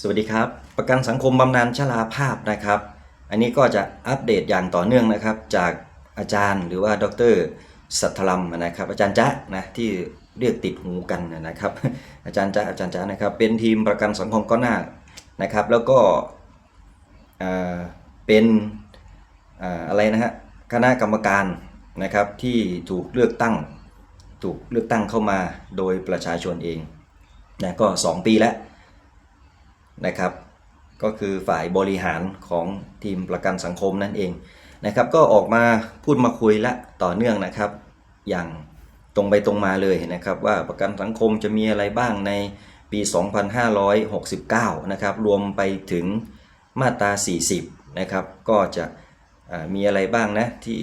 สวัสดีครับ ประกันสังคมบำนาญชราภาพนะครับ อันนี้ก็จะอัปเดตอย่างต่อเนื่องนะครับ จากอาจารย์หรือว่าดรสัทธลัมนะครับ อาจารย์จ๊ะนะที่เรียกติดหูกันนะครับ อาจารย์จ๊ะอาจารย์จ๊ะนะครับ เป็นทีมประกันสังคมก้าวหน้านะครับ แล้วก็เป็นเอ่ออะไรนะฮะคณะกรรมการนะครับที่ถูกเลือกตั้งถูกเลือกตั้งเข้ามาโดยประชาชนเองนะก็ 2 ปีแล้ว นะครับ ก็คือฝ่ายบริหารของทีมประกันสังคมนั่นเองนะครับ ก็ออกมาพูดมาคุยละต่อเนื่องนะครับ อย่างตรงไปตรงมาเลยนะครับ ว่าประกันสังคมจะมีอะไรบ้างในปี 2569 นะครับ รวมไปถึงมาตรา 40 นะครับ ก็จะมีอะไรบ้างนะที่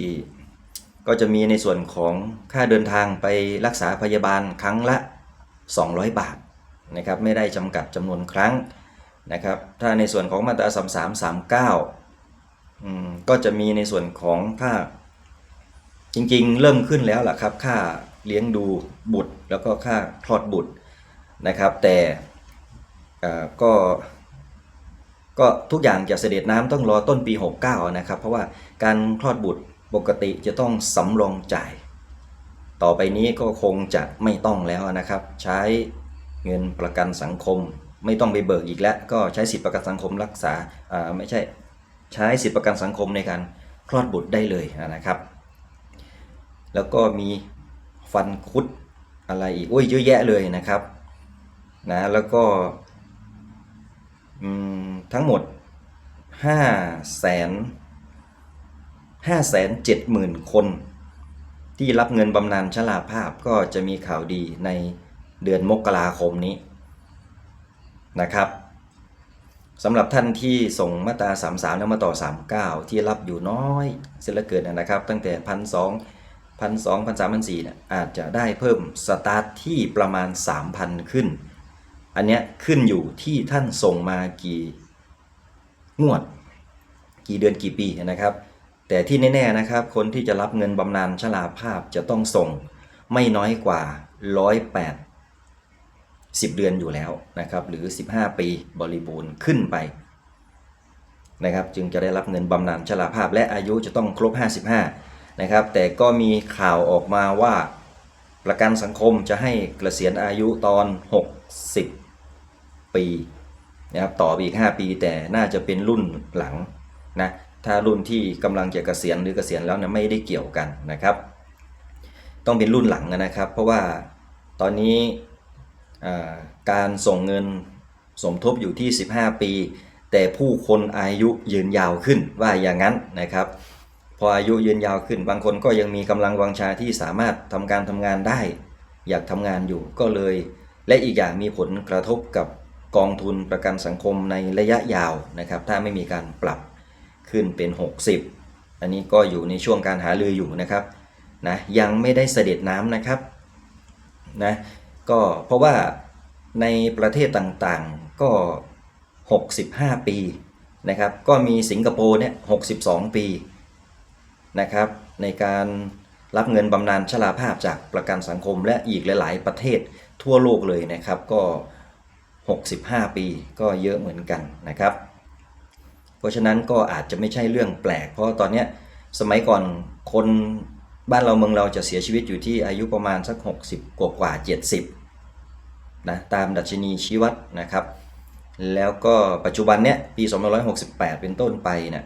ก็จะมีในส่วนของค่าเดินทางไปรักษาพยาบาลครั้งละ 200 บาทนะครับ ไม่ได้จำกัดจำนวนครั้ง นะครับ ถ้าในส่วนของมาตรา3339อืมเก้าก็จะมีในส่วนของค่า จริงๆ เริ่มขึ้นแล้วล่ะครับ ค่าเลี้ยงดูบุตรแล้วก็ค่าคลอดบุตรนะครับ แต่ก็ก็ทุกอย่างจะเสด็จน้ำต้องรอต้นปี 69 นะครับ เพราะว่าการคลอดบุตรปกติจะต้องสำรองจ่าย ต่อไปนี้ก็คงจะไม่ต้องแล้วนะครับ ใช้เงินประกันสังคม ไม่ต้องไปเบิกอีกแล้ว ก็ใช้สิทธิประกันสังคมรักษาไม่ใช่ใช้สิทธิประกันสังคมในการคลอดบุตรได้เลยนะครับ แล้วก็มีฟันคุดอะไรอีกโอ้ยเยอะแยะเลยนะครับนะแล้วก็ทั้งหมด5แสน5แสน7หมื่นคน ที่รับเงินบำนาญชราภาพก็จะมีข่าวดีในเดือนมกราคมนี้ นะครับสำหรับท่านที่ส่งมาตรา 33 แล้วมาต่อ 39 ที่รับอยู่น้อยเสียเหลือเกินนะครับ ตั้งแต่พันสองพันสองพันสามพันสี่เนี่ยอาจจะได้เพิ่มสตาร์ทที่ประมาณ 3,000 ขึ้น อันเนี้ยขึ้นอยู่ที่ท่านส่งมากี่งวด กี่เดือนกี่ปีนะครับ แต่ที่แน่ๆนะครับ คนที่จะรับเงินบำนาญชราภาพจะต้องส่งไม่น้อยกว่า 108 10 เดือนอยู่แล้วนะครับหรือ 15 ปีบริบูรณ์ขึ้นไปนะครับจึงจะได้รับเงินบำนาญชราภาพและอายุจะต้องครบ 55นะครับแต่ก็มีข่าวออกมาว่าประกันสังคมจะให้เกษียณอายุตอน 60 ปีนะครับต่อไปอีก 5 ปีแต่น่าจะเป็นรุ่นหลังนะถ้ารุ่นที่กำลังจะเกษียณหรือเกษียณแล้วเนี่ยไม่ได้เกี่ยวกันนะครับ ต้องเป็นรุ่นหลังนะครับ เพราะว่าตอนนี้ การส่งเงินสมทบอยู่ที่ 15 ปี แต่ผู้คนอายุยืนยาวขึ้นว่าอย่างนั้นนะครับ พออายุยืนยาวขึ้น บางคนก็ยังมีกำลังวังชาที่สามารถทำการทำงานได้ อยากทำงานอยู่ก็เลย และอีกอย่างมีผลกระทบกับกองทุนประกันสังคมในระยะยาวนะครับ ถ้าไม่มีการปรับขึ้นเป็น 60 อันนี้ก็อยู่ในช่วงการหาลืออยู่นะครับนะยังไม่ได้เสด็จน้ำนะครับนะ ก็เพราะว่าในประเทศต่างๆก็ 65 ปีนะครับ ก็มีสิงคโปร์เนี่ย62 ปีนะครับในการรับเงินบำนาญชราภาพจากประกันสังคมและอีกหลาย ๆ ประเทศทั่วโลกเลยนะครับก็ 65 ปีก็เยอะเหมือนกันนะครับ เพราะฉะนั้นก็อาจจะไม่ใช่เรื่องแปลก เพราะตอนนี้สมัยก่อนคน บ้านเราเมืองเราจะเสียชีวิตอยู่ที่อายุประมาณสัก 60 กว่ากว่า 70นะตามดัชนีชี้วัดนะครับ แล้วก็ปัจจุบันเนี้ยปี 2568 เป็นต้นไปเนี่ย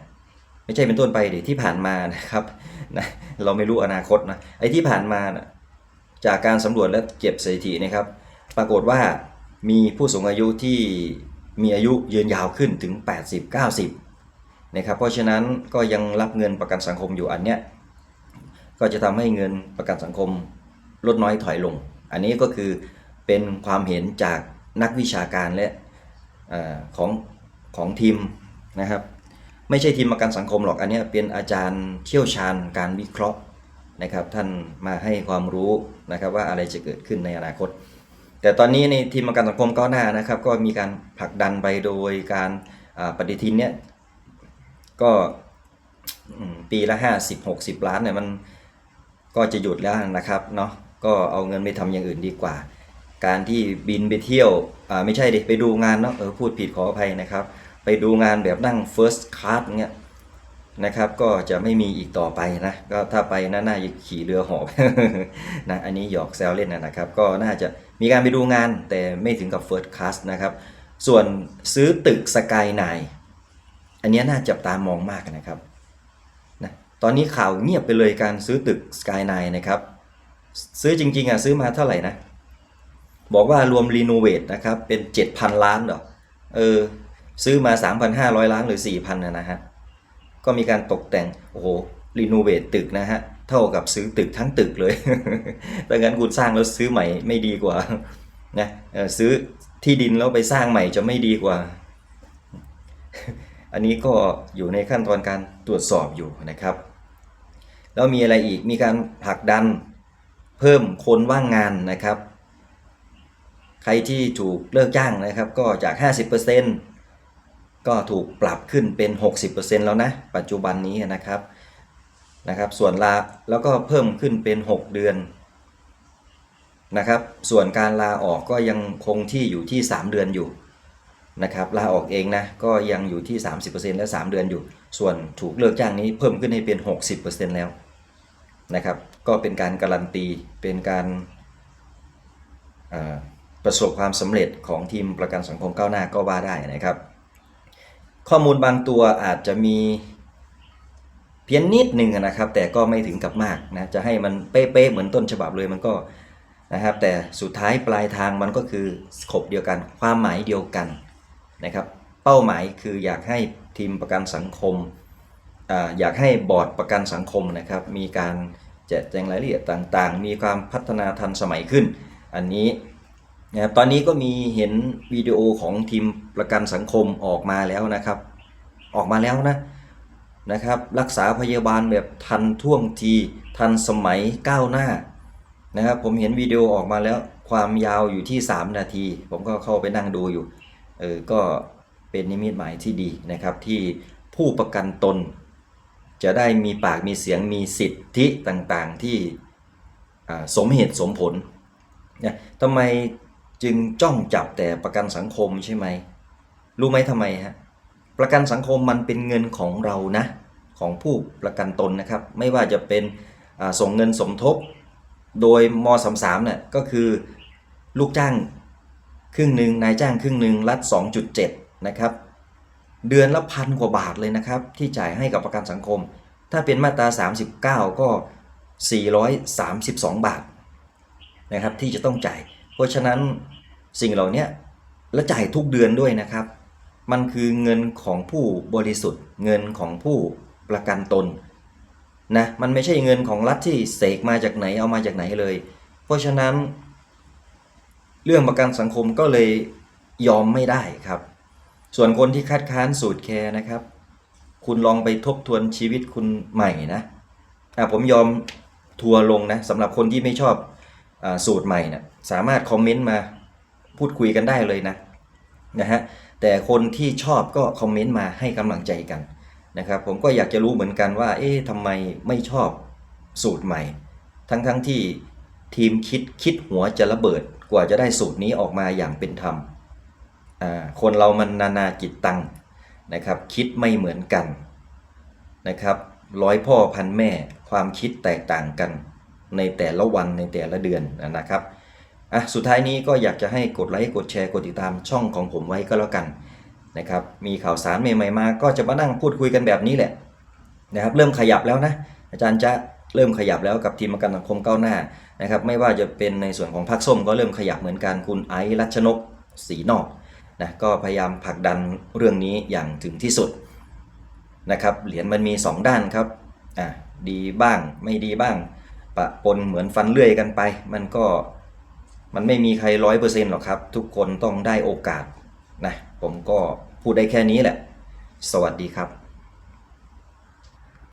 ไม่ใช่เป็นต้นไปดิที่ผ่านมานะครับนะเราไม่รู้อนาคตนะไอ้ที่ผ่านมานะจากการสำรวจและเก็บสถิตินะครับ ปรากฏว่ามีผู้สูงอายุที่มีอายุยืนยาวขึ้นถึง 80-90นะครับเพราะฉะนั้นก็ยังรับเงินประกันสังคมอยู่อันเนี้ย ก็จะทำให้เงินประกันสังคมลดน้อยถอยลง อันนี้ก็คือเป็นความเห็นจากนักวิชาการและอของของทีมนะครับ ไม่ใช่ทีมประกันสังคมหรอกอันเนี้ยเป็นอาจารย์เชี่ยวชาญการวิเคราะห์นะครับ ท่านมาให้ความรู้นะครับว่าอะไรจะเกิดขึ้นในอนาคต แต่ตอนนี้ในทีมประกันสังคมก้าวหน้านะครับ ก็มีการผลักดันไปโดยการปฏิทินเนี่ยก็ปีละ 50 60 ล้านเนี่ยมัน ก็จะหยุดแล้วนะครับเนาะก็เอาเงินไปทำอย่างอื่นดีกว่า การที่บินไปเที่ยวอ่าไม่ใช่ดิไปดูงานเนาะเออพูดผิดขออภัยนะครับ ไปดูงานแบบนั่ง first class เงี้ยนะครับก็จะไม่มีอีกต่อไปนะก็ถ้าไปน่านาจะขี่เรือหอบนะอันนี้หยอกแซวเล่นนะนะครับ ก็น่าจะมีการไปดูงานแต่ไม่ถึงกับ first class นะครับส่วนซื้อตึกสกายไนอันนี้น่าจับตามองมากนะครับ ตอนนี้ข่าวเงียบไปเลยการซื้อตึกสกายไนนะครับ ซื้อจริงๆอะซื้อมาเท่าไหร่นะ บอกว่ารวมรีโนเวทนะครับ เป็น 7,000 ล้านเหรอ เออ ซื้อมา 3,500 ล้านหรือ 4,000นะนะฮะ ก็มีการตกแต่ง โอ้โห รีโนเวทตึกนะฮะ เท่ากับซื้อตึกทั้งตึกเลยดังนั้นคุณสร้างแล้วซื้อใหม่ไม่ดีกว่า นะซื้อที่ดินแล้วไปสร้างใหม่จะไม่ดีกว่าอันนี้ก็อยู่ในขั้นตอนการตรวจสอบอยู่นะครับ แล้วมีอะไรอีกมีการผลักดันเพิ่มคนว่างงานนะครับ ใครที่ถูกเลิกจ้างนะครับ ก็จาก 50%ก็ถูกปรับขึ้นเป็น 60%แล้วนะ ปัจจุบันนี้นะครับนะครับ ส่วนลาแล้วก็เพิ่มขึ้นเป็น 6 เดือนนะครับ ส่วนการลาออกก็ยังคงที่อยู่ที่ 3 เดือนอยู่ นะครับลาออกเองนะก็ยังอยู่ที่ 30%และ 3 เดือนอยู่ ส่วนถูกเลิกจ้างนี้เพิ่มขึ้นให้เป็น 60%แล้วนะครับก็เป็นการการันตีเป็นการประสบความสำเร็จของทีมประกันสังคมก้าวหน้าก็ว่าได้นะครับ ข้อมูลบางตัวอาจจะมีเพี้ยนนิดหนึ่งนะครับ แต่ก็ไม่ถึงกับมากนะจะให้มันเป๊ะๆเหมือนต้นฉบับเลยมันก็นะครับแต่สุดท้ายปลายทางมันก็คือสโคปเดียวกัน ความหมายเดียวกัน นะครับ เป้าหมายคืออยากให้ทีมประกันสังคมออยากให้บอร์ดประกันสังคมนะครับ มีการแจกแจงรายละเอียดต่างๆ มีความพัฒนาทันสมัยขึ้น อันนี้นะครับตอนนี้ก็มีเห็นวิดีโอของทีมประกันสังคมออกมาแล้วนะครับ ออกมาแล้วนะนะครับ รักษาพยาบาลแบบทันท่วงทีทันสมัยก้าวหน้านะครับ ผมเห็นวิดีโอออกมาแล้วความยาวอยู่ที่ 3 นาที ผมก็เข้าไปนั่งดูอยู่ เออก็เป็นนิมิตหมายที่ดีนะครับ ที่ผู้ประกันตน จะได้มีปากมีเสียงมีสิทธิต่างๆที่สมเหตุสมผลนี่ยทำไมจึงจ้องจับแต่ประกันสังคมใช่ไหมรู้ไหมทำไมฮะประกันสังคมมันเป็นเงินของเรานะของผู้ประกันตนนะครับ ไม่ว่าจะเป็นส่งเงินสมทบ โดยม 33 เนี่ยก็คือลูกจ้าง ครึ่งหนึ่งนายจ้างครึ่งหนึ่งรัฐ 2.7 นะครับ เดือนละพันกว่าบาทเลยนะครับ ที่จ่ายให้กับประกันสังคม ถ้าเป็นมาตรา 39 ก็ 432 บาทนะครับที่จะต้องจ่าย เพราะฉะนั้นสิ่งเหล่านี้และจ่ายทุกเดือนด้วยนะครับ มันคือเงินของผู้บริสุทธิ์ เงินของผู้ประกันตนนะมันไม่ใช่เงินของรัฐที่เสกมาจากไหนเอามาจากไหนเลย เพราะฉะนั้น เรื่องประกันสังคมก็เลยยอมไม่ได้ครับ ส่วนคนที่คัดค้านสูตรแคร์นะครับ คุณลองไปทบทวนชีวิตคุณใหม่นะอะผมยอมทัวร์ลงนะสำหรับคนที่ไม่ชอบอสูตรใหม่นี่ยสามารถคอมเมนต์มาพูดคุยกันได้เลยนะนะฮะแต่คนที่ชอบก็คอมเมนต์มาให้กำลังใจกันนะครับ ผมก็อยากจะรู้เหมือนกันว่า เอ๊ะทำไมไม่ชอบสูตรใหม่ ทั้งๆทที่ ทีมคิดคิดหัวจะระเบิดกว่าจะได้สูตรนี้ออกมาอย่างเป็นธรรมคนเรามันนานาจิตตังนะครับ คิดไม่เหมือนกันนะครับ ร้อยพ่อพันแม่ความคิดแตกต่างกันในแต่ละวันในแต่ละเดือนนะครับอะสุดท้ายนี้ก็อยากจะให้กดไลค์กดแชร์กดติดตามช่องของผมไว้ก็แล้วกันนะครับมีข่าวสารใหม่ๆมา ก็จะมานั่งพูดคุยกันแบบนี้แหละนะครับ เริ่มขยับแล้วนะ อาจารย์จะ เริ่มขยับแล้วกับทีมประกันสังคมก้าวหน้านะครับไม่ว่าจะเป็นในส่วนของพรรคส้มก็เริ่มขยับเหมือนกันคุณไอซ์รัชนกศรีนอกนะก็พยายามผลักดันเรื่องนี้อย่างถึงที่สุดนะครับเหรียญมันมี 2 ด้านครับอะดีบ้างไม่ดีบ้าง ปะปนเหมือนฟันเลื่อยกันไป มันก็มันไม่มีใครร้อยเปอร์เซ็นต์หรอกครับ ทุกคนต้องได้โอกาสนะผมก็พูดได้แค่นี้แหละ สวัสดีครับ